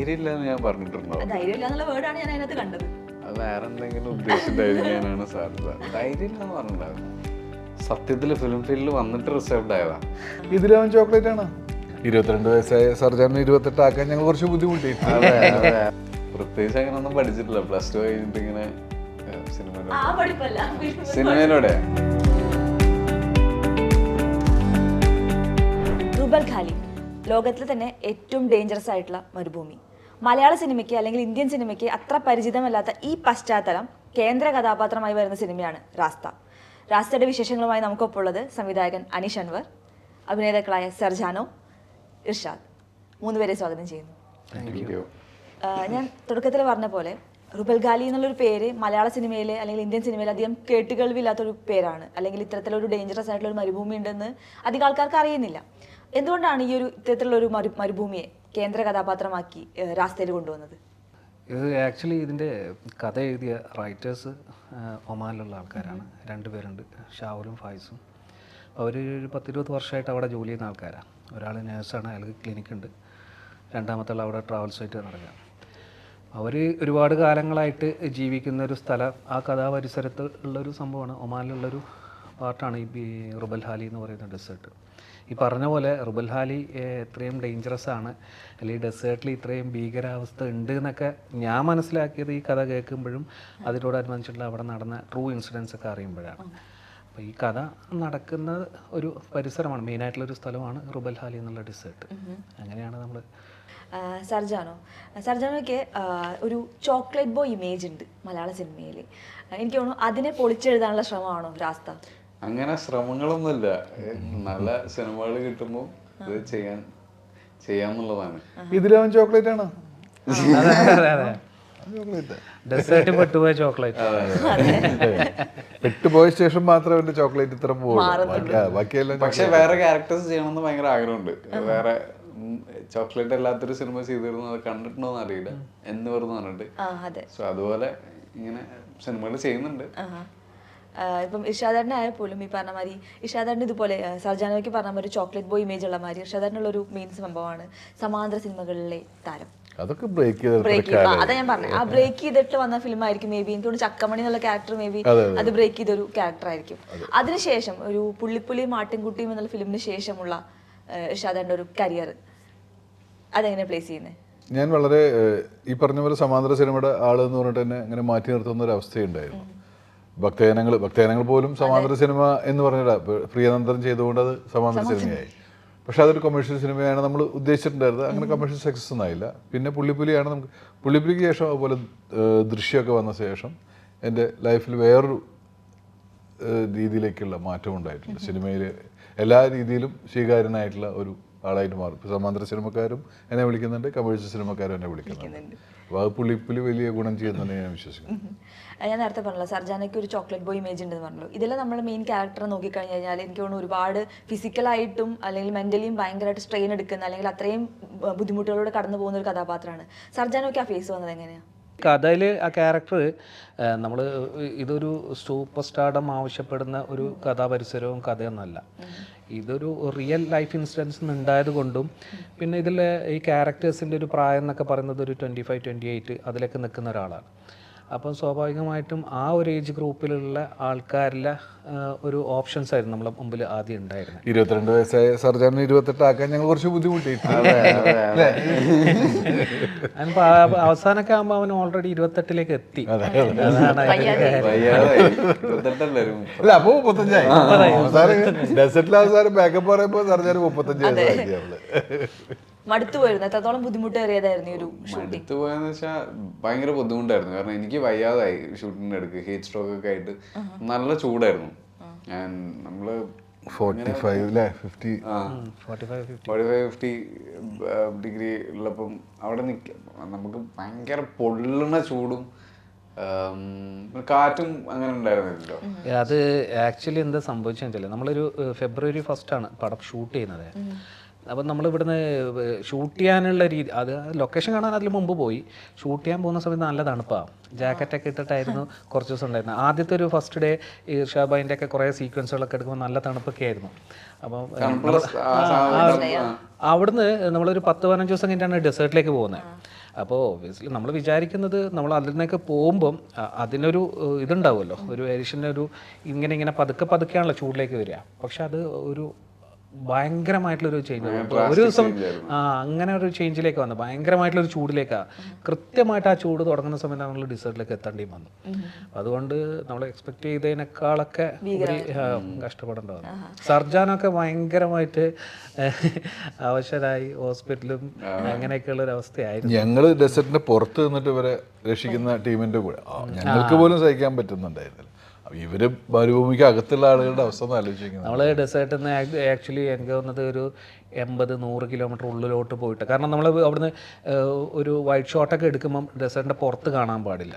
ധൈര്യമില്ല എന്ന് ഞാൻ പറഞ്ഞിട്ടുണ്ടോ? ധൈര്യമില്ല എന്നുള്ള വേർഡാണ് ഞാൻ അതിനകത്ത് കണ്ടത്. അത് വേറെ എന്തെങ്കിലും ഉദ്ദേശിച്ചിട്ടായിരിക്കാനാണ് സാധ്യത. ധൈര്യമില്ല എന്ന് പറഞ്ഞിട്ടുണ്ടായിരുന്നു സത്യത്തിൽ ഫിലിം ഫീൽഡിൽ വന്നിട്ട് റിസർവ്ഡ് ആയതാ. ഇതിലവൻ ചോക്ലേറ്റ് ആണ്? ഇരുപത്തിരണ്ട് വയസ്സായ സർജാന് ഇരുപത്തെട്ട് ആക്കാൻ ഞങ്ങൾ കുറച്ച് ബുദ്ധിമുട്ടി അതെ അതെ. പ്രത്യേകിച്ച് അങ്ങനെ ഒന്നും പഠിച്ചിട്ടില്ല. പ്ലസ് ടു കഴിഞ്ഞിട്ട് ഇങ്ങനെ സിനിമയിലൂടെ ആ പഠിപ്പല്ല. സിനിമയിലൂടെ? റുബൽ ഖാലി ലോകത്തിലെ തന്നെ ഏറ്റവും ഡേഞ്ചറസ് ആയിട്ടുള്ള മരുഭൂമി. മലയാള സിനിമയ്ക്ക് അല്ലെങ്കിൽ ഇന്ത്യൻ സിനിമയ്ക്ക് അത്ര പരിചിതമല്ലാത്ത ഈ പശ്ചാത്തലം കേന്ദ്ര കഥാപാത്രമായി വരുന്ന സിനിമയാണ് റാസ്ത റാസ്തയുടെ വിശേഷങ്ങളുമായി നമുക്കൊപ്പം ഉള്ളത് സംവിധായകൻ അനീഷ് അൻവർ അഭിനേതാക്കളായ സർജാനോ ഇർഷാദ്. മൂന്നുപേരെ സ്വാഗതം ചെയ്യുന്നു. ഞാൻ തുടക്കത്തിൽ പറഞ്ഞ പോലെ റുബൽ ഗാലി എന്നുള്ളൊരു പേര് മലയാള സിനിമയിൽ അല്ലെങ്കിൽ ഇന്ത്യൻ സിനിമയിൽ അധികം കേട്ടുകേൾവില്ലാത്തൊരു പേരാണ്. അല്ലെങ്കിൽ ഇത്തരത്തിലൊരു ഡേഞ്ചറസ് ആയിട്ടുള്ള ഒരു മരുഭൂമി ഉണ്ടെന്ന് അധികം ആൾക്കാർക്ക് അറിയുന്നില്ല. എന്തുകൊണ്ടാണ് ഈ ഒരു ഇത്തരത്തിലുള്ള ഒരു മരു മരുഭൂമിയെ കേന്ദ്ര കഥാപാത്രമാക്കി രാസ്തയിൽ കൊണ്ടുവന്നത്? ഇത് ആക്ച്വലി ഇതിന്റെ കഥ എഴുതിയ റൈറ്റേഴ്സ് ഒമാനിലുള്ള ആൾക്കാരാണ്. രണ്ടുപേരുണ്ട് ഷാവലും ഫായിസും അവർ ഒരു പത്തിരുപത് വർഷമായിട്ട് അവിടെ ജോലി ചെയ്യുന്ന ആൾക്കാരാണ് ഒരാൾ നേഴ്സാണ് അയാൾക്ക് ക്ലിനിക്ക് ഉണ്ട് രണ്ടാമത്തെ ആൾ അവിടെ ട്രാവൽസായിട്ട് നടക്കുക. അവർ ഒരുപാട് കാലങ്ങളായിട്ട് ജീവിക്കുന്ന ഒരു സ്ഥലം. ആ കഥാപരിസരത്ത് ഉള്ളൊരു സംഭവമാണ്. ഒമാനിലുള്ളൊരു പാർട്ടാണ് ഈ റുബൽ ഹാലി എന്ന് പറയുന്ന ഡെസേർട്ട്. ഈ പറഞ്ഞ പോലെ റുബൽ ഹാലി ഇത്രയും എത്രയും ഡേഞ്ചറസ് ആണ് അല്ലെങ്കിൽ ഡെസേർട്ടിൽ ഇത്രയും ഭീകരാവസ്ഥ ഉണ്ട് എന്നൊക്കെ ഞാൻ മനസ്സിലാക്കിയത് ഈ കഥ കേൾക്കുമ്പോഴും അതിനോടനുബന്ധിച്ചിട്ടുള്ള അവിടെ നടന്ന ട്രൂ ഇൻസിഡൻസ് ഒക്കെ അറിയുമ്പോഴാണ്. അപ്പോൾ ഈ കഥ നടക്കുന്ന ഒരു പരിസരമാണ് മെയിനായിട്ടുള്ള ഒരു സ്ഥലമാണ് റുബൽ ഹാലി എന്നുള്ള ഡെസേർട്ട് അങ്ങനെയാണ് നമ്മൾ സർജാനോ. സർജാനോയ്ക്ക് ഒരു ചോക്ലേറ്റ് ബോയ് ഇമേജ് ഉണ്ട് മലയാള സിനിമയിൽ എനിക്ക് തോന്നുന്നു അതിനെ പൊളിച്ചെഴുതാനുള്ള ശ്രമമാണോ രാസ്ത? അങ്ങനെ ശ്രമങ്ങളൊന്നുമില്ല. നല്ല സിനിമകൾ കിട്ടുമ്പോൾ ഇത് ചെയ്യാൻ ചെയ്യാന്നുള്ളതാണ്. ഇതിലവൻ ചോക്ലേറ്റ് ആണ് ഡെസേർട്ട് പെട്ടുപോയ ചോക്ലേറ്റ്. പെട്ടുപോയ ശേഷം മാത്രമേ അവന്റെ ചോക്ലേറ്റ് ഇത്ര ബാക്കിയെല്ലാം പക്ഷെ വേറെ ക്യാരക്ടേഴ്സ് ചെയ്യണമെന്ന് ഭയങ്കര ആഗ്രഹമുണ്ട്. വേറെ ചോക്ലേറ്റ് അല്ലാത്തൊരു സിനിമ ചെയ്തിരുന്നു അത് കണ്ടിട്ടുണ്ടോന്ന് അറിയില്ല. എന്ന് പറഞ്ഞു പറഞ്ഞിട്ട്. ആ അതെ. സോ അതുപോലെ ഇങ്ങനെ സിനിമകൾ ചെയ്യുന്നുണ്ട്. ഇപ്പം ഇഷാദാറിനെ ആയാൽ പോലും ഈ പറഞ്ഞ മാതിരി ഇഷാദാറിന് ഇതുപോലെ സർജാനോയ്ക്ക് പറഞ്ഞ മാതിരി ചോക്ലേറ്റ് ബോയ് ഇമേജ് ഉള്ള മാതിരി ഇഷാദാറിനുള്ള ഒരു മെയിൻ സംഭവമാണ് സമാന്തര സിനിമകളിലെ താരം. അതൊക്കെ ബ്രേക്ക് ബ്രേക്ക് അതാ ഞാൻ പറഞ്ഞത് ആ ബ്രേക്ക് ചെയ്തിട്ട് വന്ന ഫിലിം ആയിരിക്കും മേ ബി എനിക്ക് തോന്നുന്നു ചക്കമണി എന്നുള്ള ക്യാരക്ടർ മേ ബി അത് ബ്രേക്ക് ചെയ്ത ഒരു ക്യാരക്ടർ ആയിരിക്കും. അതിനുശേഷം ഒരു പുള്ളിപ്പുലിയും മാട്ടിൻകുട്ടിയും എന്നുള്ള ഫിലിമിന് ശേഷമുള്ള ആഹ് ഇഷാദാറിന്റെ ഒരു കരിയർ അതെങ്ങനെ പ്ലേസ് ചെയ്യുന്നത് ഞാൻ വളരെ ഈ പറഞ്ഞ പോലെ സമാന്തര സിനിമയുടെ ആൾ എന്ന് പറഞ്ഞിട്ട് തന്നെ ഇങ്ങനെ മാറ്റി നിർത്തുന്ന ഒരു അവസ്ഥയുണ്ടായിരുന്നു. ഭക്തജനങ്ങൾ ഭക്തജനങ്ങൾ പോലും സമാന്തര സിനിമ എന്ന് പറഞ്ഞാൽ പ്രിയനന്ദനം ചെയ്തുകൊണ്ട് അത് സമാന്തര സിനിമയായി. പക്ഷെ അതൊരു കൊമേഴ്ഷ്യൽ സിനിമയാണ് നമ്മൾ ഉദ്ദേശിച്ചിട്ടുണ്ടായിരുന്നത്. അങ്ങനെ കൊമേഴ്ഷ്യൽ സക്സസ് ഒന്നായില്ല പിന്നെ പുള്ളിപ്പുലിയാണ് നമുക്ക് പുള്ളിപ്പുലിക്ക് ശേഷം അതുപോലെ ദൃശ്യമൊക്കെ വന്ന ശേഷം എന്റെ ലൈഫിൽ വേറൊരു രീതിയിലേക്കുള്ള മാറ്റം ഉണ്ടായിട്ടുണ്ട്. സിനിമയിൽ എല്ലാ രീതിയിലും സ്വീകാര്യനായിട്ടുള്ള ഒരു ആളായിട്ട് മാറും. ഇപ്പോൾ സമാന്തര സിനിമക്കാരും എന്നെ വിളിക്കുന്നുണ്ട് കമേഴ്സ്യൽ സിനിമക്കാരും എന്നെ വിളിക്കുന്നുണ്ട്. അപ്പോൾ അത് വലിയ ഗുണം ചെയ്യുന്നുണ്ട് ഞാൻ വിശ്വസിക്കുന്നു. ഞാൻ നേരത്തെ പറഞ്ഞല്ലോ സർജാനയ്ക്ക് ഒരു ചോക്ലേറ്റ് ബോയ് ഇമേജ് ഉണ്ടെന്ന് പറഞ്ഞല്ലോ. ഇതിൽ നമ്മൾ മെയിൻ ക്യാരക്ടറെ നോക്കിക്കഴിഞ്ഞ് കഴിഞ്ഞാൽ എനിക്ക് തോന്നുന്നു ഒരുപാട് ഫിസിക്കലായിട്ടും അല്ലെങ്കിൽ മെന്റലിയും ഭയങ്കരമായിട്ട് സ്ട്രെയിൻ എടുക്കുന്ന അല്ലെങ്കിൽ അത്രയും ബുദ്ധിമുട്ടുകളോട് ബുദ്ധിമുട്ടുകളിലൂടെ കടന്നു പോകുന്ന ഒരു കഥാപാത്രമാണ്. സർജാനോയ്ക്ക് ആ ഫേസ് വന്നത് എങ്ങനെയാണ് കഥയിൽ ആ ക്യാരക്ടർ നമ്മൾ ഇതൊരു സൂപ്പർ സ്റ്റാർഡം ആവശ്യപ്പെടുന്ന ഒരു കഥാപരിസരവും കഥയൊന്നുമല്ല. ഇതൊരു റിയൽ ലൈഫ് ഇൻസിഡൻസ് ഉണ്ടായത് കൊണ്ടും പിന്നെ ഇതിൽ ഈ ക്യാരക്ടേഴ്സിന്റെ ഒരു പ്രായം എന്നൊക്കെ പറയുന്നത് ഒരു ട്വന്റി ഫൈവ് ട്വന്റി എയ്റ്റ് അതിലൊക്കെ നിൽക്കുന്ന ഒരാളാണ്. അപ്പം സ്വാഭാവികമായിട്ടും ആ ഒരു ഏജ് ഗ്രൂപ്പിലുള്ള ആൾക്കാരിലെ ഒരു ഓപ്ഷൻസ് ആയിരുന്നു നമ്മളെ മുമ്പിൽ ആദ്യം ഉണ്ടായിരുന്നത്. ഇരുപത്തിരണ്ട് വയസ്സായ സർജാൻ ഇരുപത്തെട്ട് ആക്കാൻ ഞങ്ങൾ കുറച്ച് ബുദ്ധിമുട്ടി അവസാനൊക്കെ അവസാനമൊക്കെ ആകുമ്പോൾ അവൻ ഓൾറെഡി ഇരുപത്തെട്ടിലേക്ക് എത്തി. അല്ല അപ്പൊ മുപ്പത്തഞ്ചായി. ഡെസർട്ടിൽ അവസാനം ബാക്കപ്പ് പറയുമ്പോൾ സർജാൻ മുപ്പത്തഞ്ച് വയസ്സായി മടുത്തു പോയിരുന്നു. എത്രത്തോളം ബുദ്ധിമുട്ടേറിയതായിരുന്നു ഈ ഒരു ഷൂട്ടിംഗ് മടുത്തു പോയെന്ന് വെച്ചാൽ ഭയങ്കര ബുദ്ധിമുട്ടായിരുന്നു. കാരണം എനിക്ക് വയ്യാതായി ഷൂട്ടിന്റെ അടുക്ക് ഹീറ്റ് സ്ട്രോക്ക് ഒക്കെ ആയിട്ട്. നല്ല ചൂടായിരുന്നു. ഞാൻ നമ്മൾ ഫോർട്ടി ഫൈവ് അല്ലേ fifty forty five fifty degree ഉള്ളപ്പം അവിടെ നിൽക്ക നമുക്ക് ഭയങ്കര പൊള്ളുന്ന ചൂടും കാറ്റും അങ്ങനെ ഉണ്ടായിരുന്നില്ലല്ലോ. അത് ആക്ച്വലി എന്താ സംഭവിച്ചെന്ന് വെച്ചാൽ നമ്മളൊരു ഫെബ്രുവരി ഫസ്റ്റ് ആണ് പടം ഷൂട്ട് ചെയ്യുന്നത്. അപ്പം നമ്മൾ ഇവിടുന്ന് ഷൂട്ട് ചെയ്യാനുള്ള രീതി അത് ലൊക്കേഷൻ കാണാൻ അതിൽ മുമ്പ് പോയി. ഷൂട്ട് ചെയ്യാൻ പോകുന്ന സമയത്ത് നല്ല തണുപ്പാണ് ജാക്കറ്റൊക്കെ ഇട്ടിട്ടായിരുന്നു കുറച്ച് ദിവസം ഉണ്ടായിരുന്നത്. ആദ്യത്തെ ഒരു ഫസ്റ്റ് ഡേ ഈ ഒക്കെ കുറേ സീക്വൻസുകളൊക്കെ എടുക്കുമ്പോൾ നല്ല തണുപ്പൊക്കെ ആയിരുന്നു. അപ്പം അവിടുന്ന് നമ്മളൊരു പത്ത് പതിനഞ്ച് ദിവസം കഴിഞ്ഞിട്ടാണ് ഡെസേർട്ടിലേക്ക് പോകുന്നത്. അപ്പോൾ ഒബ്വിയസ്ലി നമ്മൾ വിചാരിക്കുന്നത് നമ്മൾ അതിൽ നിന്നൊക്കെ പോകുമ്പം അതിനൊരു ഇതുണ്ടാവുമല്ലോ. ഒരു ഏരിഷന്റെ ഒരു ഇങ്ങനെ ഇങ്ങനെ പതുക്കെ പതുക്കെയാണല്ലോ ചൂടിലേക്ക് വരിക. പക്ഷെ അത് ഒരു ഭയങ്കരമായിട്ടുള്ളൊരു ചേഞ്ച് ഒരു ദിവസം അങ്ങനെ ഒരു ചേഞ്ചിലേക്ക് വന്നു. ഭയങ്കരമായിട്ടുള്ള ഒരു ചൂടിലേക്കാണ് കൃത്യമായിട്ട് ആ ചൂട് തുടങ്ങുന്ന സമയത്ത് നമ്മൾ ഡിസേർട്ടിലേക്ക് എത്തേണ്ടിയും വന്നു. അതുകൊണ്ട് നമ്മൾ എക്സ്പെക്ട് ചെയ്തതിനേക്കാളൊക്കെ കഷ്ടപ്പെടേണ്ട വന്നു. സർജാനൊക്കെ ഭയങ്കരമായിട്ട് അവശരായി. ഹോസ്പിറ്റലും അങ്ങനെയൊക്കെയുള്ള ഒരു അവസ്ഥയായിരുന്നു. ഞങ്ങൾ ഡെസേർട്ടിന്റെ പുറത്ത് നിന്നിട്ട് ഇവരെ രക്ഷിക്കുന്ന ടീമിന്റെ കൂടെ. ഞങ്ങൾക്ക് പോലും സഹിക്കാൻ പറ്റുന്നുണ്ടായിരുന്നില്ല. ഇവർ മരുഭൂമിക്ക് അകത്തുള്ള ആളുകളുടെ അവസ്ഥ ആലോചിക്കുന്നത് നമ്മൾ ഡെസേർട്ട് നിന്ന് ആക്ച്വലി എനിക്ക് തോന്നുന്നത് ഒരു എൺപത് നൂറ് കിലോമീറ്റർ ഉള്ളിലോട്ട് പോയിട്ട്. കാരണം നമ്മൾ അവിടുന്ന് ഒരു വൈറ്റ് ഷോട്ടൊക്കെ എടുക്കുമ്പം ഡെസേർട്ടിന്റെ പുറത്ത് കാണാൻ പാടില്ല.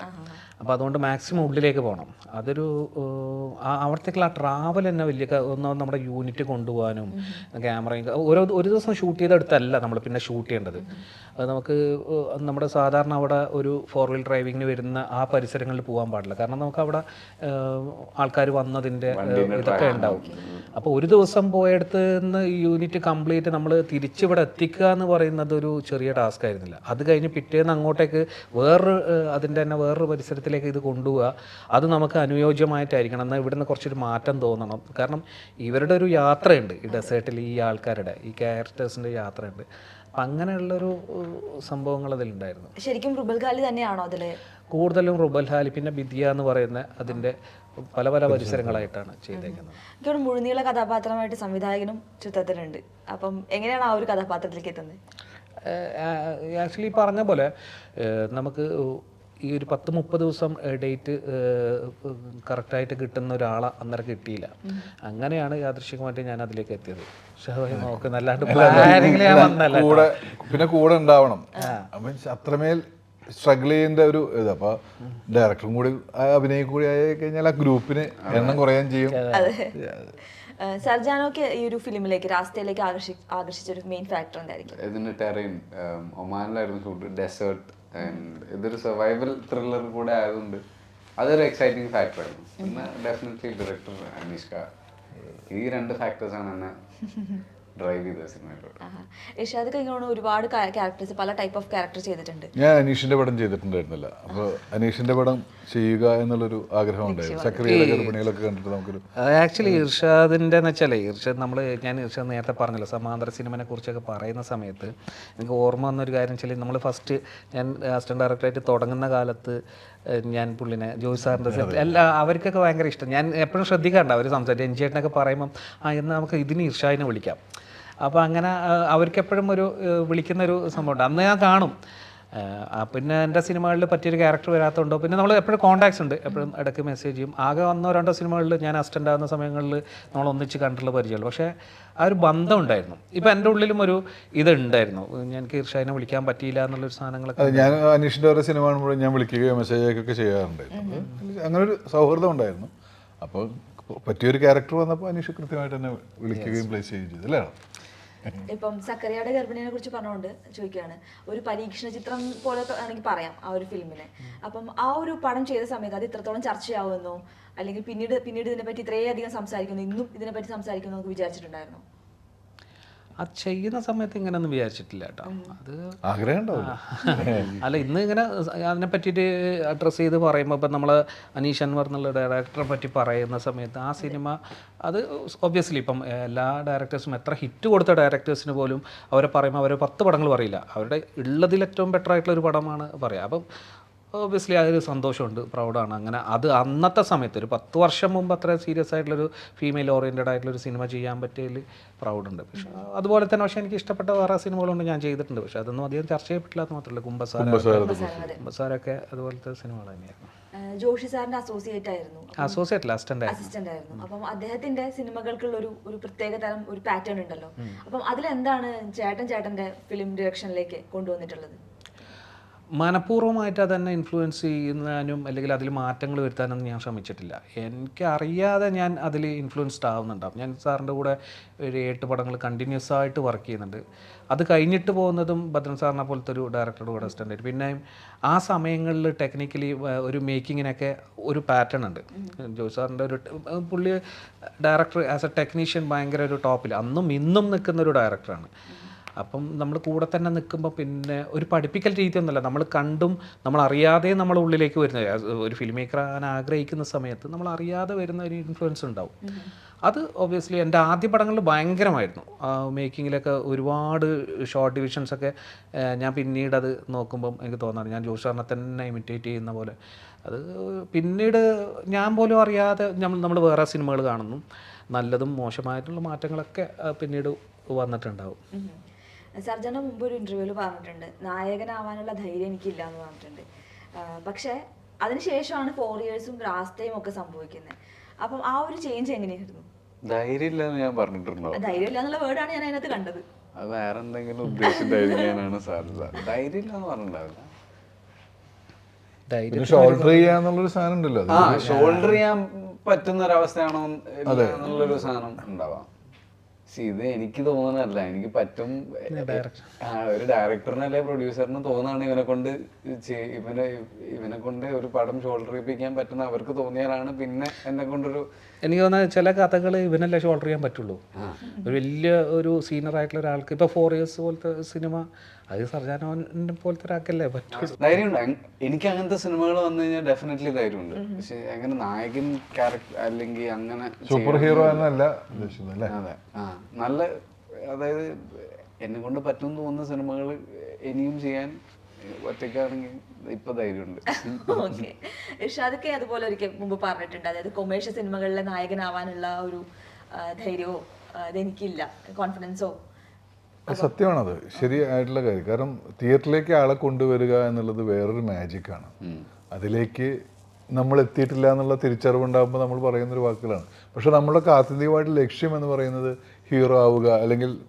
അപ്പോൾ അതുകൊണ്ട് മാക്സിമം ഉള്ളിലേക്ക് പോകണം അതൊരു അവിടത്തേക്കുള്ള ആ ട്രാവൽ തന്നെ വലിയ ഒന്ന് നമ്മുടെ യൂണിറ്റ് കൊണ്ടുപോകാനും ക്യാമറയും ഓരോ ഒരു ദിവസം ഷൂട്ട് ചെയ്തെടുത്തല്ല നമ്മൾ പിന്നെ ഷൂട്ട് ചെയ്യേണ്ടത്. അത് നമുക്ക് നമ്മുടെ സാധാരണ അവിടെ ഒരു ഫോർ വീൽ ഡ്രൈവിങ്ങിന് വരുന്ന ആ പരിസരങ്ങളിൽ പോകാൻ പാടില്ല. കാരണം നമുക്ക് അവിടെ ആൾക്കാർ വന്നതിന്റെ ഇതൊക്കെ ഉണ്ടാവും. അപ്പോൾ ഒരു ദിവസം പോയടുത്ത് നിന്ന് ഈ യൂണിറ്റ് കംപ്ലീറ്റ് നമ്മൾ തിരിച്ചിവിടെ എത്തിക്കുക എന്ന് പറയുന്നത് ഒരു ചെറിയ ടാസ്ക് ആയിരുന്നില്ല. അത് കഴിഞ്ഞ് പിറ്റേന്ന് അങ്ങോട്ടേക്ക് വേറൊരു അതിന്റെ തന്നെ വേറൊരു പരിസരത്തിലേക്ക് ഇത് കൊണ്ടുപോവുക. അത് നമുക്ക് അനുയോജ്യമായിട്ടായിരിക്കണം. എന്നാൽ ഇവിടുന്ന് കുറച്ചൊരു മാറ്റം തോന്നണം. കാരണം ഇവരുടെ ഒരു യാത്രയുണ്ട് ഈ ഡെസേർട്ടിൽ ഈ ആൾക്കാരുടെ ഈ ക്യാരക്ടേഴ്സിന്റെ യാത്രയുണ്ട്. അപ്പം അങ്ങനെയുള്ളൊരു സംഭവങ്ങൾ അതിലുണ്ടായിരുന്നു. ശരിക്കും റുബൽ ഖാലി തന്നെയാണോ അതിൽ കൂടുതലും റുബൽഹാലി പിന്നെ ബിദ്യ എന്ന് പറയുന്ന അതിന്റെ പല പല പരിസരങ്ങളായിട്ടാണ് ചെയ്തേക്കുന്നത്. മുഴുനീള കഥാപാത്രമായിട്ട് സംവിധായകനും ചിത്രത്തിലുണ്ട്. അപ്പം എങ്ങനെയാണ് ആ ഒരു കഥാപാത്രത്തിലേക്ക് എത്തുന്നത്? ആക്ച്വലി പറഞ്ഞ പോലെ നമുക്ക് ഈ ഒരു പത്ത് മുപ്പത് ദിവസം ഡേറ്റ് കറക്റ്റായിട്ട് കിട്ടുന്ന ഒരാളെ അന്നേരം കിട്ടിയില്ല. അങ്ങനെയാണ് യാദൃശികമായിട്ട് ഞാൻ അതിലേക്ക് എത്തിയത്. പക്ഷേ പിന്നെ കൂടെ ഉണ്ടാവണം. അത്രമേൽ സ്ട്രഗിൾ ചെയ്യേണ്ട ഒരു ഇത്. അപ്പൊ ഡയറക്ടറും കൂടി അഭിനയം കൂടി ആയി കഴിഞ്ഞാൽ ആ ഗ്രൂപ്പിന് എണ്ണം കുറയാൻ ചെയ്യും. സർജാനോക്ക് ഈ ഒരു ഫിലിമിലേക്ക് രാസ്തയിലേക്ക് ആകർഷിച്ച ഒരു മെയിൻ ഫാക്ടർ എന്തായിരിക്കും? ഇതിന്റെ ടെറൈൻ ഒമാനിലായിരുന്നു ഷൂട്ട് ഡെസേർട്ട് ആൻഡ് ഇതൊരു സർവൈവൽ ത്രില്ലർ കൂടെ ആയതുകൊണ്ട് അതൊരു എക്സൈറ്റിംഗ് ഫാക്ടർ ആയിരുന്നു. പിന്നെ ഡെഫിനറ്റ്ലി ഡയറക്ടർ അനീഷ്ക. ഈ രണ്ട് ഫാക്ടേഴ്സാണ് എന്നെ ഡ്രൈവ് ചെയ്ത സിനിമയിലൂടെ ഇഷാദ് കഴിഞ്ഞോണ്ട് ഒരുപാട് ക്യാരക്ടേഴ്സ് പല ടൈപ്പ് ഓഫ് ക്യാരക്ടർ ചെയ്തിട്ടുണ്ട്. ഞാൻ അനീഷിന്റെ പടം ചെയ്തിട്ടുണ്ടായിരുന്നില്ല. അപ്പൊ അനീഷിന്റെ പടം ചെയ്യുക എന്നുള്ളൊരു ആഗ്രഹം ഉണ്ടായിരുന്നു. സക്രിയയുടെ ഗർഭിണികളൊക്കെ കണ്ടിട്ട് നമുക്കൊരു ആക്ച്വലി ഇർഷാദിന്റെ എന്ന് വെച്ചാലേ ഇർഷാദ് നമ്മൾ ഞാൻ ഇർഷാദ് നേരത്തെ പറഞ്ഞല്ലോ സമാന്തര സിനിമനെ കുറിച്ചൊക്കെ പറയുന്ന സമയത്ത് എനിക്ക് ഓർമ്മ വന്നൊരു കാര്യം വെച്ചാൽ നമ്മൾ ഫസ്റ്റ് ഞാൻ അസിസ്റ്റന്റ് ഡയറക്ടറായിട്ട് തുടങ്ങുന്ന കാലത്ത് ഞാൻ പുള്ളിനെ ജോയ് സാറിന്റെ സെറ്റ് എല്ലാ അവർക്കൊക്കെ ഭയങ്കര ഇഷ്ടം. ഞാൻ എപ്പോഴും ശ്രദ്ധിക്കാറുണ്ട് അവർ സംസാരിച്ച്. എൻജിയേട്ടനൊക്കെ പറയുമ്പം ആ എന്നാൽ നമുക്ക് ഇതിന് ഇർഷാദിനെ വിളിക്കാം. അപ്പോൾ അങ്ങനെ അവർക്കെപ്പോഴും ഒരു വിളിക്കുന്നൊരു സംഭവമുണ്ട്. അന്ന് ഞാൻ കാണും. പിന്നെ എന്റെ സിനിമകളിൽ പറ്റിയൊരു ക്യാരക്ടർ വരാത്തതുണ്ടോ? പിന്നെ നമ്മൾ എപ്പോഴും കോൺടാക്ട്സ് ഉണ്ട്. എപ്പോഴും ഇടയ്ക്ക് മെസ്സേജ് ചെയ്യും. ആകെ ഒന്നോ രണ്ടോ സിനിമകളിൽ ഞാൻ അസിസ്റ്റന്റ് ആകുന്ന സമയങ്ങളിൽ നമ്മൾ ഒന്നിച്ച് കണ്ടിട്ടുള്ള പരിചയമുള്ളൂ. പക്ഷേ ആ ഒരു ബന്ധം ഉണ്ടായിരുന്നു. ഇപ്പം എന്റെ ഉള്ളിലും ഒരു ഇതുണ്ടായിരുന്നു. ഞാൻ ഇർഷാദിനെ വിളിക്കാൻ പറ്റിയില്ല എന്നുള്ളൊരു സാധനങ്ങളൊക്കെ ഞാൻ അനീഷിന്റെ ഓരോ സിനിമ കാണുമ്പോഴും ഞാൻ വിളിക്കുകയോ മെസ്സേജ് അയക്കുകയൊക്കെ ചെയ്യാറുണ്ടായിരുന്നു. അങ്ങനെ ഒരു സൗഹൃദം ഉണ്ടായിരുന്നു. അപ്പോൾ പറ്റിയൊരു ക്യാരക്ടർ വന്നപ്പോൾ അനീഷ് കൃത്യമായിട്ട് തന്നെ വിളിക്കുകയും പ്ലേസ് ചെയ്യുകയും ചെയ്തു അല്ലേ? ഇപ്പം സക്കറിയയുടെ ഗർഭിണിയെ കുറിച്ച് പറഞ്ഞുകൊണ്ട് ചോദിക്കുകയാണ് ഒരു പരീക്ഷണ ചിത്രം പോലെ ആണെങ്കിൽ പറയാം ആ ഒരു ഫിലിമിനെ. അപ്പം ആ ഒരു പടം ചെയ്ത സമയത്ത് അത് ഇത്രത്തോളം ചർച്ചയാവുന്നു അല്ലെങ്കിൽ പിന്നീട് പിന്നീട് ഇതിനെപ്പറ്റി ഇത്രയധികം സംസാരിക്കുന്നു ഇന്നും ഇതിനെപ്പറ്റി സംസാരിക്കുന്നു എന്ന് വിചാരിച്ചിട്ടുണ്ടായിരുന്നു? അത് ചെയ്യുന്ന സമയത്ത് ഇങ്ങനെയൊന്നും വിചാരിച്ചിട്ടില്ല കേട്ടോ. അത് ആഗ്രഹം അല്ല ഇന്ന് ഇങ്ങനെ അതിനെ പറ്റിയിട്ട് അഡ്രസ്സ് ചെയ്ത് പറയുമ്പോൾ ഇപ്പം നമ്മൾ അനീഷ് അൻവർ എന്നുള്ള ഡയറക്ടറെ പറ്റി പറയുന്ന സമയത്ത് ആ സിനിമ അത് ഒബ്വിയസ്ലി ഇപ്പം എല്ലാ ഡയറക്ടേഴ്സും എത്ര ഹിറ്റ് കൊടുത്ത ഡയറക്ടേഴ്സിന് പോലും അവരെ പറയുമ്പോൾ അവർ പത്ത് പടങ്ങൾ പറയില്ല. അവരുടെ ഉള്ളതിൽ ഏറ്റവും ബെറ്റർ ആയിട്ടുള്ള ഒരു പടമാണ് പറയുക അപ്പം ഒബ്വിയസ്ലി അതൊരു സന്തോഷമുണ്ട് പ്രൗഡാണ്. അങ്ങനെ അത് അന്നത്തെ സമയത്ത് ഒരു പത്ത് വർഷം മുമ്പ് അത്ര സീരിയസ് ആയിട്ടുള്ളൊരു ഫീമെയിൽ ഓറിയന്റഡ് ആയിട്ടുള്ളൊരു സിനിമ ചെയ്യാൻ പറ്റിയതിൽ പ്രൗഡുണ്ട്. പക്ഷേ അതുപോലെ തന്നെ പക്ഷേ എനിക്ക് ഇഷ്ടപ്പെട്ട വേറെ സിനിമകളുണ്ട് ഞാൻ ചെയ്തിട്ടുണ്ട്. പക്ഷേ അതൊന്നും അധികം ചർച്ച ചെയ്യപ്പെട്ടില്ല എന്ന് മാത്രമല്ല. കുംഭസാര കുംഭസാരൊക്കെ അതുപോലത്തെ സിനിമകൾ തന്നെയായിരുന്നു. ജോഷി സാറിന്റെ അസോസിയേറ്റ് ആയിരുന്നു. അസോസിയേറ്റ് അസിസ്റ്റന്റ് ആയിരുന്നു. അപ്പം അദ്ദേഹത്തിന്റെ സിനിമകൾക്കുള്ള ഒരു ഒരു പ്രത്യേക തരം ഒരു പാറ്റേൺ ഉണ്ടല്ലോ. അപ്പം അതിലെന്താണ് ചേട്ടൻ ചേട്ടന്റെ ഫിലിം ഡയറക്ഷനിലേക്ക് കൊണ്ടുവന്നിട്ടുള്ളത്? മനഃപൂർവമായിട്ട് അതെന്നെ ഇൻഫ്ലുവൻസ് ചെയ്യുന്നതിനും അല്ലെങ്കിൽ അതിൽ മാറ്റങ്ങൾ വരുത്താനൊന്നും ഞാൻ ശ്രമിച്ചിട്ടില്ല. എനിക്ക് അറിയാതെ ഞാൻ അതിൽ ഇൻഫ്ലുവൻസ്ഡ് ആവുന്നുണ്ടാവും. ഞാൻ സാറിന്റെ കൂടെ ഒരു എട്ട് പടങ്ങൾ കണ്ടിന്യൂസ് ആയിട്ട് വർക്ക് ചെയ്യുന്നുണ്ട്. അത് കഴിഞ്ഞിട്ട് പോകുന്നതും ഭദ്രൻ സാറിനെ പോലത്തെ ഒരു ഡയറക്ടറുടെ കൂടെ അസിസ്റ്റന്റ് ആയിട്ട്. പിന്നെ ആ സമയങ്ങളിൽ ടെക്നിക്കലി ഒരു മേക്കിങ്ങിനൊക്കെ ഒരു പാറ്റേൺ ഉണ്ട്. ജോയ് സാറിന്റെ ഒരു പുള്ളി ഡയറക്ടർ ആസ് എ ടെക്നീഷ്യൻ ഭയങ്കര ഒരു ടോപ്പിൽ അന്നും ഇന്നും നിൽക്കുന്ന ഒരു ഡയറക്ടറാണ് അപ്പം നമ്മൾ കൂടെ തന്നെ നിൽക്കുമ്പോൾ പിന്നെ ഒരു പഠിപ്പിക്കൽ രീതി ഒന്നുമല്ല നമ്മൾ കണ്ടും നമ്മൾ അറിയാതെ നമ്മളെ ഉള്ളിലേക്ക് വരുന്ന ഒരു ഫിലിം മേക്കർ ആകാൻ ആഗ്രഹിക്കുന്ന സമയത്ത് നമ്മൾ അറിയാതെ വരുന്ന ഒരു ഇൻഫ്ലുവൻസ് ഉണ്ടാവും. അത് ഒബ്വിയസ്ലി എന്റെ ആദ്യ പടങ്ങളിൽ ഭയങ്കരമായിരുന്നു. മേക്കിങ്ങിലൊക്കെ ഒരുപാട് ഷോർട്ട് ഡിവിഷൻസ് ഒക്കെ ഞാൻ പിന്നീട് അത് നോക്കുമ്പം എനിക്ക് തോന്നാറ് ഞാൻ ജോഷ് സാറിനെ തന്നെ ഇമിറ്റേറ്റ് ചെയ്യുന്ന പോലെ. അത് പിന്നീട് ഞാൻ പോലും അറിയാതെ നമ്മൾ നമ്മൾ വേറെ സിനിമകൾ കാണുന്നു. നല്ലതും മോശമായിട്ടുള്ള മാറ്റങ്ങളൊക്കെ പിന്നീട് വന്നിട്ടുണ്ടാവും. സർജന മുമ്പ് ഒരു ഇന്റർവ്യൂവിൽ പറഞ്ഞിട്ടുണ്ട്. നായകനാവാനുള്ള ധൈര്യം എനിക്കില്ല എന്ന് പറഞ്ഞിട്ടുണ്ട് പക്ഷേ അതിനുശേഷമാണ് ഫോർ ഇയേഴ്സും ടൈം ഒക്കെ സംഭവിക്കുന്നത്. അപ്പം ആ ഒരു ചേഞ്ച് എങ്ങനെയായിരുന്നു? ധൈര്യമില്ല എന്ന് ഞാൻ പറഞ്ഞിട്ടുണ്ടോ? ധൈര്യമില്ല എന്നുള്ള വേർഡാണ് ഞാൻ അതിനകത്ത് കണ്ടത്. അത് വേറെ എന്തെങ്കിലും ഉദ്ദേശിച്ചിട്ടായിരിക്കാനാണ് സാധ്യത. ധൈര്യമില്ല എന്ന് പറഞ്ഞിട്ടുണ്ടാവില്ല. ഷോൾഡർ ചെയ്യാന്നുള്ളൊരു സാധനം ഉണ്ടല്ലോ ഷോൾഡർ ചെയ്യാൻ പറ്റുന്ന ഒരവസ്ഥയാണോ അവസ്ഥയാണോ എന്നുള്ളൊരു സാധനം ഉണ്ടാവാം. ഇത് എനിക്ക് തോന്നുന്നതല്ല. എനിക്ക് പറ്റും ആ, ഒരു അല്ലെ പ്രൊഡ്യൂസറിന് തോന്നാണ് ഇവനെ കൊണ്ട് ഇവനെ ഇവനെ കൊണ്ട് ഒരു പടം ഷോൾഡർ ചെയ്യിപ്പിക്കാൻ പറ്റുന്ന അവർക്ക് തോന്നിയാലാണ് പിന്നെ എന്നെ കൊണ്ടൊരു എനിക്ക് തോന്നുന്നത് ചില കഥകൾ ഇവനല്ലേ ഷോൾഡർ ചെയ്യാൻ പറ്റുള്ളൂ. ഒരു വലിയ ഒരു സീനിയർ ആയിട്ടുള്ള ഒരാൾക്ക് ഇപ്പോൾ ഫോർ ഇയേഴ്സ് പോലത്തെ സിനിമ അത് സർജാനോനെ പോലത്തെ ഒരാൾക്കല്ലേ പറ്റുള്ളൂ. ധൈര്യമുണ്ട്. എനിക്ക് അങ്ങനത്തെ സിനിമകൾ വന്നു കഴിഞ്ഞാൽ ഡെഫിനറ്റ്ലി ധൈര്യമുണ്ട്. പക്ഷെ അങ്ങനെ നായകൻ ക്യാരക്ടർ അല്ലെങ്കിൽ അങ്ങനെ സൂപ്പർ ഹീറോ എന്നല്ല അതെ. ആ നല്ല അതായത് എന്നെ കൊണ്ട് പറ്റും തോന്നുന്ന സിനിമകൾ ഇനിയും ചെയ്യാൻ ഒറ്റയ്ക്കാണെങ്കിൽ ഇപ്പൊ ധൈര്യമുണ്ട്. ഓക്കെ. അതുപോലെ ഒരിക്കൽ മുമ്പ് പറഞ്ഞിട്ടുണ്ട്. അതായത് കൊമേഴ്ഷ്യൽ സിനിമകളിലെ നായകനാവാനുള്ള ഒരു ധൈര്യമോ അതെനിക്കില്ല. കോൺഫിഡൻസോ? അത് സത്യമാണത്. ശരിയായിട്ടുള്ള കാര്യം. കാരണം തിയേറ്ററിലേക്ക് ആളെ കൊണ്ടുവരിക എന്നുള്ളത് വേറൊരു മാജിക്കാണ്. അതിലേക്ക് നമ്മൾ എത്തിയിട്ടില്ല എന്നുള്ള തിരിച്ചറിവുണ്ടാകുമ്പോൾ നമ്മൾ പറയുന്നൊരു വാക്കുകളാണ്. പക്ഷെ നമ്മുടെ ആത്യന്തികമായിട്ട് ലക്ഷ്യം എന്ന് പറയുന്നത് ഹീറോ ആവുക അല്ലെങ്കിൽ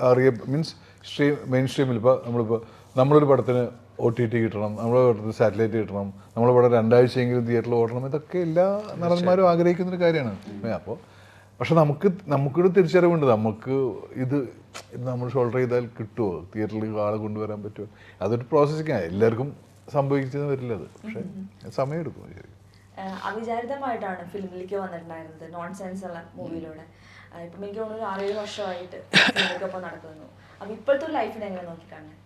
അറിയ മീൻസ് സ്ട്രീം മെയിൻ സ്ട്രീമിൽ ഇപ്പോൾ നമ്മളിപ്പോൾ നമ്മളൊരു പടത്തിന് ഒ ടി ടി കിട്ടണം നമ്മുടെ സാറ്റലൈറ്റ് കിട്ടണം നമ്മളിവിടെ രണ്ടാഴ്ചയെങ്കിലും തിയേറ്ററിൽ ഓടണം ഇതൊക്കെ എല്ലാ നടന്മാരും ആഗ്രഹിക്കുന്നൊരു കാര്യമാണ്. അപ്പോൾ പക്ഷെ നമുക്ക് നമുക്കൊരു തിരിച്ചറിവുണ്ട്. നമുക്ക് ഇത് നമ്മൾ ഷോൾഡർ ചെയ്താൽ കിട്ടുമോ തിയേറ്ററിൽ ആളെ കൊണ്ടുവരാൻ പറ്റുമോ അതൊരു പ്രോസസ്സിങ് എല്ലാവർക്കും സംഭവിച്ചെന്ന് വരില്ല അത്. പക്ഷെ സമയമെടുക്കും അവിചാരിതമായിട്ടാണ് ഫിലിമിലേക്ക് വന്നിട്ടുണ്ടായിരുന്നത് നോൺ സെൻസ് ഉള്ള മൂവിയിലൂടെ. ഇപ്പം എനിക്ക് തോന്നുന്നു ആറേഴ് വർഷമായിട്ട് സിനിമയ്ക്കൊപ്പം നടക്കുന്നു. അപ്പം ഇപ്പോഴത്തെ ലൈഫിനെ എങ്ങനെ നോക്കിക്കാണുന്നത്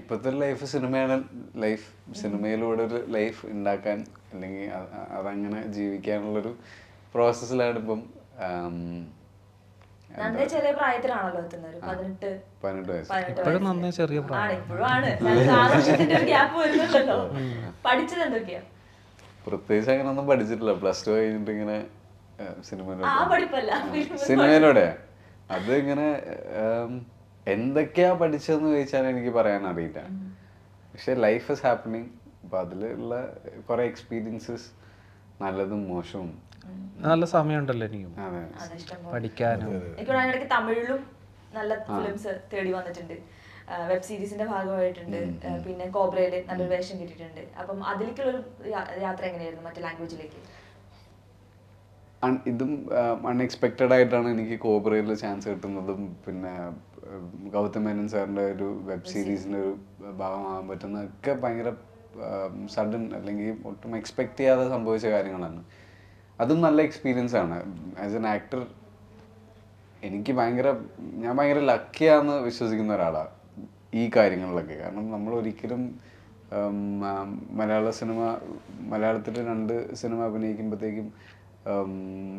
ഇപ്പോഴത്തെ ലൈഫ് സിനിമയാണ് ലൈഫ് സിനിമയിലൂടെ ഒരു ലൈഫ് ഉണ്ടാക്കാൻ അല്ലെങ്കിൽ അതങ്ങനെ ജീവിക്കാനുള്ളൊരു പ്രോസസ്സിലാണ് ഇപ്പം ചെറിയ പ്രായത്തിലാണല്ലോ എത്തുന്നത്. ഒരു പതിനെട്ട് പതിനെട്ട് വയസ്സ്. ചെറിയ പ്രായം. ഗ്യാപ്പ് വരുന്നുണ്ടല്ലോ. പഠിച്ചത് എന്തൊക്കെയാ? പ്രത്യേകിച്ച് അങ്ങനെ ഒന്നും പഠിച്ചിട്ടില്ല. പ്ലസ് ടു കഴിഞ്ഞിട്ട് ഇങ്ങനെ സിനിമയിലൂടെ ആ പഠിപ്പല്ല. film സിനിമയിലൂടെ അത് ഇങ്ങനെ എന്തൊക്കെയാ പഠിച്ചതെന്ന് ചോദിച്ചാൽ എനിക്ക് പറയാൻ അറിയില്ല. പക്ഷെ ലൈഫ് ഇസ് ഹാപ്പനിങ് അപ്പൊ അതിലുള്ള കുറെ എക്സ്പീരിയൻസസ് നല്ലതും മോശവും. നല്ല സമയമുണ്ടല്ലോ എനിക്ക് അതെ. ഇഷ്ടം പോലെ. പഠിക്കാനും. എനിക്ക് അതിനിടയ്ക്ക് തമിഴിലും നല്ല ഫിലിംസ് തേടി വന്നിട്ടുണ്ട്. വെബ് സീരീസിന്റെ ഭാഗമായിട്ടുണ്ട്. പിന്നെ കോബ്രയിൽ നല്ലൊരു വേഷം കിട്ടിയിട്ടുണ്ട്. അപ്പം അതിലേക്കുള്ളൊരു യാ- യാത്ര എങ്ങനെയായിരുന്നു മറ്റു ലാംഗ്വേജിലേക്ക് ഇതും അൺഎക്സ്പെക്റ്റഡ് ആയിട്ടാണ് എനിക്ക് കോബ്രയിൽ ചാൻസ് കിട്ടുന്നതും പിന്നെ ഗൗതം മേനൻ സാറിന്റെ ഒരു വെബ് സീരീസിന്റെ ഒരു ഭാഗമാകാൻ പറ്റുന്നതൊക്കെ ഭയങ്കര സഡൻ അല്ലെങ്കിൽ ഒട്ടും എക്സ്പെക്ട് ചെയ്യാതെ സംഭവിച്ച കാര്യങ്ങളാണ്. അതും നല്ല എക്സ്പീരിയൻസ് ആണ്. ആസ് എൻ ആക്ടർ എനിക്ക് ഭയങ്കര ഞാൻ ഭയങ്കര ലക്കിയാന്ന് വിശ്വസിക്കുന്ന ഒരാളാണ് ഈ കാര്യങ്ങളിലൊക്കെ. കാരണം നമ്മൾ ഒരിക്കലും മലയാള സിനിമ മലയാളത്തിൽ രണ്ട് സിനിമ അഭിനയിക്കുമ്പോഴത്തേക്കും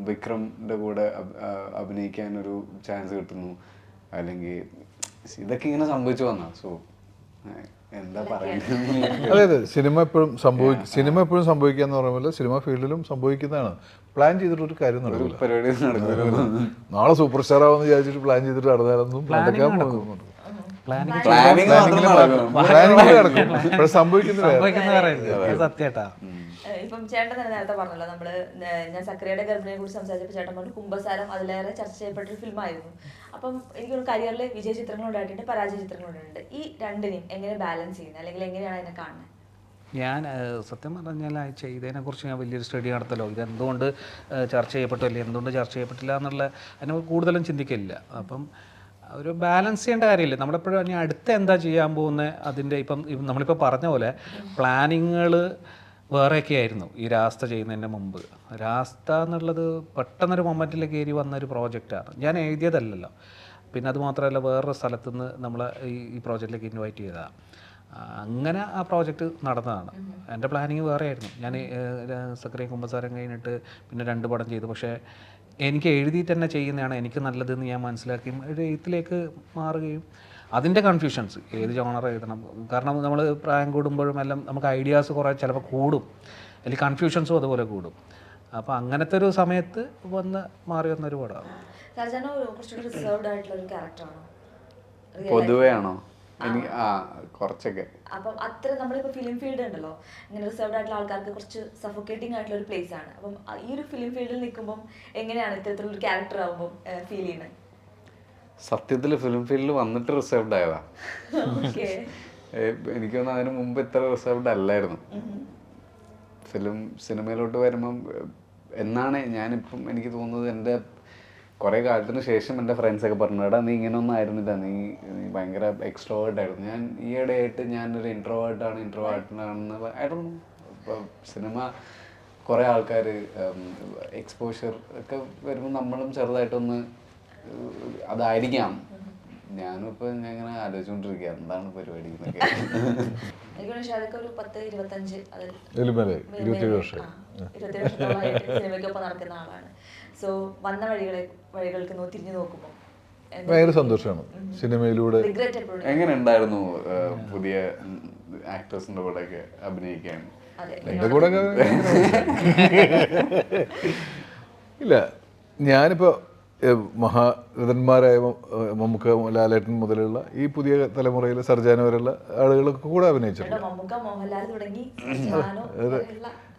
വിക്രമിന്റെ കൂടെ അഭിനയിക്കാനൊരു അഭിനയിക്കാൻ ഒരു ചാൻസ് കിട്ടുന്നു. അല്ലെങ്കിൽ ഇതൊക്കെ ഇങ്ങനെ സംഭവിച്ചു വന്ന. സോ എന്താ പറയുന്നത് അതെ അതെ സിനിമ എപ്പോഴും സംഭവിക്കും സിനിമ എപ്പോഴും സംഭവിക്കുക എന്ന് പറയുമ്പോൾ സിനിമ ഫീൽഡിലും സംഭവിക്കുന്നതാണ്. പ്ലാൻ ചെയ്തിട്ടൊരു കാര്യം നടക്കില്ല നാളെ സൂപ്പർ സ്റ്റാർ ആവുമെന്ന് വിചാരിച്ചിട്ട് പ്ലാൻ ചെയ്തിട്ട് നടന്നാലൊന്നും നടക്കാൻ പോകുന്നുണ്ട് പ്ലാനിങ് നടക്കും. സംഭവിക്കുന്നത് സത്യേട്ടാ. ഇപ്പം ചേട്ടൻ തന്നെ നേരത്തെ പറഞ്ഞല്ലോ നമ്മൾ ഞാൻ സക്രിയയുടെ ഗർഭിണിയെ കുറിച്ച് സംസാരിച്ചപ്പോൾ ചേട്ടൻ പറഞ്ഞു കുംഭസാരം അതിലേറെ ചർച്ച ചെയ്യപ്പെട്ട ഒരു ഫിലിമായിരുന്നു. അപ്പം എനിക്കൊരു കരിയറിൽ വിജയ ചിത്രങ്ങൾ ഉണ്ടായിട്ടുണ്ട് പരാജയ ചിത്രങ്ങൾ ഉണ്ടായിട്ടുണ്ട്. ഈ രണ്ടിനെയും എങ്ങനെ ബാലൻസ് ചെയ്യുന്നത്? അല്ലെങ്കിൽ എങ്ങനെയാണ് അതിനെ കാണുന്നത്? ഞാൻ സത്യം പറഞ്ഞാൽ ആ ചെയ്തതിനെ കുറിച്ച് ഞാൻ വലിയൊരു സ്റ്റഡി നടത്തലോ ഇതെന്തുകൊണ്ട് ചർച്ച ചെയ്യപ്പെട്ടു അല്ലെങ്കിൽ എന്തുകൊണ്ട് ചർച്ച ചെയ്യപ്പെട്ടില്ല എന്നുള്ള അതിനെ കൂടുതലും ചിന്തിക്കില്ല അപ്പം ഒരു ബാലൻസ് ചെയ്യേണ്ട കാര്യമില്ല. നമ്മളെപ്പോഴും ഇനി അടുത്ത എന്താ ചെയ്യാൻ പോകുന്നത് അതിന്റെ ഇപ്പം ഇപ്പം നമ്മളിപ്പോൾ പറഞ്ഞ പോലെ പ്ലാനിങ്ങുകൾ വേറെയൊക്കെ ആയിരുന്നു ഈ രാസ്ത ചെയ്യുന്നതിന്റെ മുമ്പ്. രാസ്ത എന്നുള്ളത് പെട്ടെന്നൊരു മൊമെന്റിൽ കയറി വന്ന ഒരു പ്രോജക്റ്റാണ്. ഞാൻ എഴുതിയതല്ലല്ലോ. പിന്നെ അത് മാത്രമല്ല വേറൊരു സ്ഥലത്തു നിന്ന് നമ്മൾ ഈ ഈ പ്രോജക്റ്റിലേക്ക് ഇൻവൈറ്റ് ചെയ്തതാണ്. അങ്ങനെ ആ പ്രോജക്റ്റ് നടന്നതാണ്. എന്റെ പ്ലാനിങ് വേറെ ആയിരുന്നു ഞാൻ സക്രിയ കുമ്പസാരം കഴിഞ്ഞിട്ട് പിന്നെ രണ്ട് പടം ചെയ്തു. പക്ഷേ എനിക്ക് എഴുതി തന്നെ ചെയ്യുന്നതാണ് എനിക്ക് നല്ലതെന്ന് ഞാൻ മനസ്സിലാക്കുകയും ഒരു എഴുത്തിലേക്ക് മാറുകയും അതിന്റെ കൺഫ്യൂഷൻസ് ഏത് ജോണർ എഴുതണം. കാരണം നമ്മൾ പ്രായം കൂടുമ്പോഴും എല്ലാം നമുക്ക് ഐഡിയാസ് കുറേ ചിലപ്പോൾ കൂടും. അല്ലെങ്കിൽ കൺഫ്യൂഷൻസും അതുപോലെ കൂടും. അപ്പോൾ അങ്ങനത്തെ ഒരു സമയത്ത് വന്ന് മാറി വന്നൊരു പടമാണ്. രാജാനോ റിസർവ്ഡ് ആയിട്ടുള്ള ഒരു ക്യാരക്ടറാണോ പൊതുവേ ആണോ? എനിക്ക് ആ കുറച്ചൊക്കെ. അപ്പം അത്ര നമ്മളിപ്പോൾ ഫിലിം ഫീൽഡ് ഉണ്ടല്ലോ. ഇങ്ങനെ റിസർവ്ഡ് ആയിട്ടുള്ള ആൾക്കാർക്ക് കുറച്ച് സഫോക്കേറ്റിംഗ് ആയിട്ടുള്ള ഒരു പ്ലേസ് ആണ്. അപ്പം ഈ ഒരു ഫിലിം ഫീൽഡിൽ നിൽക്കുമ്പോൾ എങ്ങനെയാണ് ഇത്തരത്തിലുള്ള ഒരു ക്യാരക്ടർ ആകുമ്പോൾ ഫീൽ ചെയ്യുന്നത് സത്യത്തിൽ ഫിലിം ഫീൽഡിൽ വന്നിട്ട് റിസർവ്ഡ് ആയതാ. എനിക്ക് തോന്നുന്നു അതിന് മുമ്പ് ഇത്ര റിസർവ്ഡ് അല്ലായിരുന്നു. ഫിലിം സിനിമയിലോട്ട് വരുമ്പം എന്നാണ് ഞാനിപ്പം എനിക്ക് തോന്നുന്നത് എന്റെ കുറേ കാലത്തിന് ശേഷം എന്റെ ഫ്രണ്ട്സൊക്കെ പറഞ്ഞു എടാ നീ ഇങ്ങനെയൊന്നും ആയിരുന്നില്ല. നീ നീ ഭയങ്കര എക്സ്ട്രോവേർട്ട് ആയിരുന്നു. ഞാൻ ഈ ഇടയായിട്ട് ഞാനൊരു ഇൻട്രോവേർട്ടാണ് ഇൻട്രോവേർട്ടാണെന്ന് ആയിരുന്നു ഇപ്പോൾ സിനിമ കുറേ ആൾക്കാർ എക്സ്പോഷർ ഒക്കെ വരുമ്പോൾ നമ്മളും ചെറുതായിട്ടൊന്ന് അതായിരിക്കാം. ഞാനും ഇപ്പൊ ഞാൻ ഇങ്ങനെ ആലോചിച്ചുകൊണ്ടിരിക്കുക എന്താണ് പരിപാടി എന്നൊക്കെ. ഒരു തോന്നുന്നു ഷാദൊക്കെ ഒരു പത്ത് ഇരുപത്തഞ്ച് അതിൽ എലിമേലെ ഇരുപത്തിയേഴ് വർഷം. സിനിമയ്ക്കൊപ്പം നടക്കുന്ന ആളാണ്. സോ വന്ന വഴികളെ വഴികൾക്ക് നോ തിരിഞ്ഞു നോക്കുമ്പോൾ ഭയങ്കര സന്തോഷമാണ്. സിനിമയിലൂടെ എങ്ങനെ ഉണ്ടായിരുന്നു പുതിയ ആക്ടേഴ്സിന്റെ കൂടെ ഒക്കെ അഭിനയിക്കാൻ എന്റെ കൂടെ ഇല്ല. ഞാനിപ്പോ മഹാരഥന്മാരായ മമ്മൂക്ക ലാലേട്ടൻ മുതലുള്ള ഈ പുതിയ തലമുറയിലെ സർജാന വരെയുള്ള ആളുകളൊക്കെ കൂടെ അഭിനയിച്ചിട്ടുണ്ട്.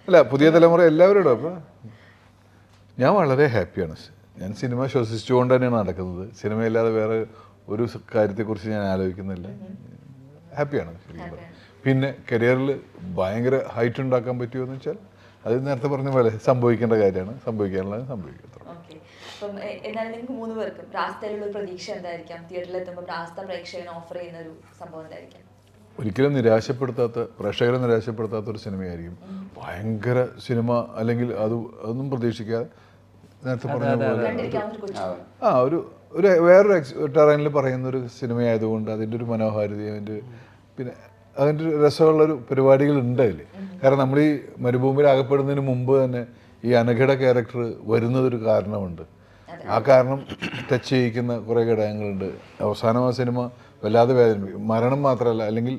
അല്ല പുതിയ തലമുറ എല്ലാവരോടും അപ്പം ഞാൻ വളരെ ഹാപ്പിയാണ്. ഞാൻ സിനിമ ശ്വസിച്ചുകൊണ്ട് തന്നെയാണ് നടക്കുന്നത്. സിനിമയില്ലാതെ വേറെ ഒരു കാര്യത്തെക്കുറിച്ച് ഞാൻ ആലോചിക്കുന്നില്ല. ഹാപ്പിയാണ് ശരിക്കും പിന്നെ കരിയറിൽ ഭയങ്കര ഹൈറ്റ് ഉണ്ടാക്കാൻ പറ്റുമോ എന്ന് വെച്ചാൽ അത് നേരത്തെ പറഞ്ഞ പോലെ സംഭവിക്കേണ്ട കാര്യമാണ്. സംഭവിക്കാനുള്ളത് സംഭവിക്കും അപ്പം എന്നാലും നിങ്ങൾക്ക് മൂന്ന് പേർക്കും ഒരു പ്രതീക്ഷ എന്തായിരിക്കാം? തിയേറ്ററിൽ എത്തുമ്പോൾ പ്രേക്ഷകന് ഓഫർ ചെയ്യുന്ന ഒരു സംഭവം എന്തായിരിക്കാം? ഒരിക്കലും നിരാശപ്പെടുത്താത്ത പ്രേക്ഷകരെ നിരാശപ്പെടുത്താത്ത ഒരു സിനിമയായിരിക്കും. ഭയങ്കര സിനിമ അല്ലെങ്കിൽ അത് അതൊന്നും പ്രതീക്ഷിക്കാതെ നേരത്തെ പറഞ്ഞ പോലെ. ഒരു ആ. ഒരു ഒരു വേറൊരു എക്സ് ടെറൈനിൽ പറയുന്ന ഒരു സിനിമയായതുകൊണ്ട് അതിന്റെ ഒരു മനോഹാരിത അതിന്റെ പിന്നെ അതിന്റെ ഒരു രസമുള്ളൊരു പരിപാടികളുണ്ട് അതിൽ കാരണം നമ്മൾ ഈ മരുഭൂമിയിൽ അകപ്പെടുന്നതിന് മുമ്പ് തന്നെ ഈ അനഘട ക്യാരക്ടർ വരുന്നതൊരു കാരണമുണ്ട്. ആ കാരണം ടച്ച് ചെയ്യിക്കുന്ന കുറേ ഘടകങ്ങളുണ്ട്. അവസാനം ആ സിനിമ വല്ലാതെ വേദന മരണം മാത്രമല്ല അല്ലെങ്കിൽ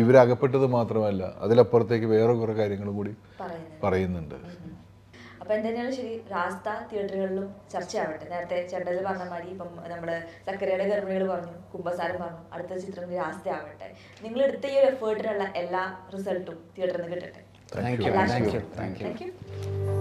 ഇവരകപ്പെട്ടത് മാത്രമല്ല അതിലപ്പുറത്തേക്ക് വേറെ കുറേ കാര്യങ്ങളും കൂടി പറയുന്നുണ്ട്. അപ്പൊ എന്തുതന്നെയാണ് ശരി രാസ്ത തിയേറ്ററുകളിലും ചർച്ചയാവട്ടെ. നേരത്തെ ചേട്ടൽ പറഞ്ഞ മാതിരി ഇപ്പം നമ്മൾ സക്കരയുടെ ഗർഭിണികൾ പറഞ്ഞു കുംഭസാരം പറഞ്ഞു അടുത്ത ചിത്രം രാസ്ത ആവട്ടെ നിങ്ങൾ എടുത്ത ഈ ഒരു എഫേർട്ടിനുള്ള എല്ലാ റിസൾട്ടും തിയേറ്ററിൽ നിന്ന് കിട്ടട്ടെ. Thank you